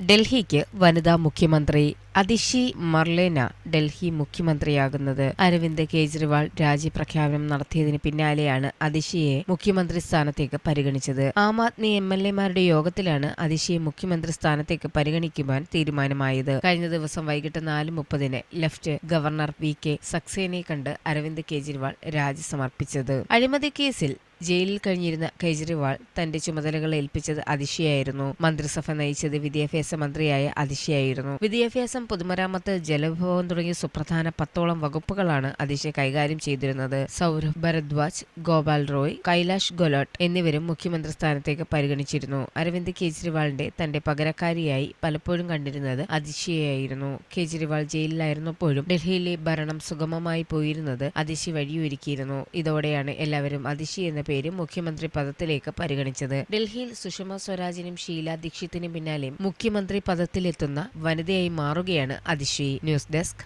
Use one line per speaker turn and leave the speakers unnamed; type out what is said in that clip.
ഡൽഹിക്ക് വനിതാ മുഖ്യമന്ത്രി അതിഷി മർലേന ഡൽഹി മുഖ്യമന്ത്രിയാകുന്നത്. അരവിന്ദ് കെജ്രിവാൾ രാജിപ്രഖ്യാപനം നടത്തിയതിന് പിന്നാലെയാണ് അതിഷിയെ മുഖ്യമന്ത്രി സ്ഥാനത്തേക്ക് പരിഗണിച്ചത്. ആം ആദ്മി എം എൽ എമാരുടെ യോഗത്തിലാണ് അതിഷിയെ മുഖ്യമന്ത്രി സ്ഥാനത്തേക്ക് പരിഗണിക്കുവാൻ തീരുമാനമായത്. കഴിഞ്ഞ ദിവസം വൈകിട്ട് നാല് മുപ്പതിന് ലെഫ്റ്റ് ഗവർണർ വി കെ സക്സേനയെ കണ്ട് അരവിന്ദ് കെജ്രിവാൾ രാജി സമർപ്പിച്ചത്. അഴിമതി കേസിൽ ജയിലിൽ കഴിഞ്ഞിരുന്ന കെജ്രിവാൾ തന്റെ ചുമതലകൾ ഏൽപ്പിച്ചത് അതിശയായിരുന്നു. മന്ത്രിസഭ നയിച്ചത് വിദ്യാഭ്യാസ മന്ത്രിയായ അതിശയായിരുന്നു. വിദ്യാഭ്യാസം പൊതുമരാമത്ത് ജലവിഭവം തുടങ്ങിയ സുപ്രധാന പത്തോളം വകുപ്പുകളാണ് അതിശയ കൈകാര്യം ചെയ്തിരുന്നത്. സൗരഭ് ഭരദ്വാജ് ഗോപാൽ റോയ് കൈലാഷ് ഗൊലോട്ട് എന്നിവരും മുഖ്യമന്ത്രി സ്ഥാനത്തേക്ക് പരിഗണിച്ചിരുന്നു. അരവിന്ദ് കെജ്രിവാളിന്റെ തന്റെ പകരക്കാരിയായി പലപ്പോഴും കണ്ടിരുന്നത് അതിശയായിരുന്നു. കെജ്രിവാൾ ജയിലിലായിരുന്നപ്പോഴും ഡൽഹിയിലെ ഭരണം സുഗമമായി പോയിരുന്നത് അതിശി വഴിയൊരുക്കിയിരുന്നു. ഇതോടെയാണ് എല്ലാവരും അതിശി എന്ന പേര് മുഖ്യമന്ത്രി പദത്തിലേക്ക് പരിഗണിച്ചത്. ഡൽഹിയിൽ സുഷമ സ്വരാജിനും ഷീല ദീക്ഷിത്തിനും പിന്നാലെ മുഖ്യമന്ത്രി പദത്തിലെത്തുന്ന വനിതയായി മാറുകയാണ് Atishi news desk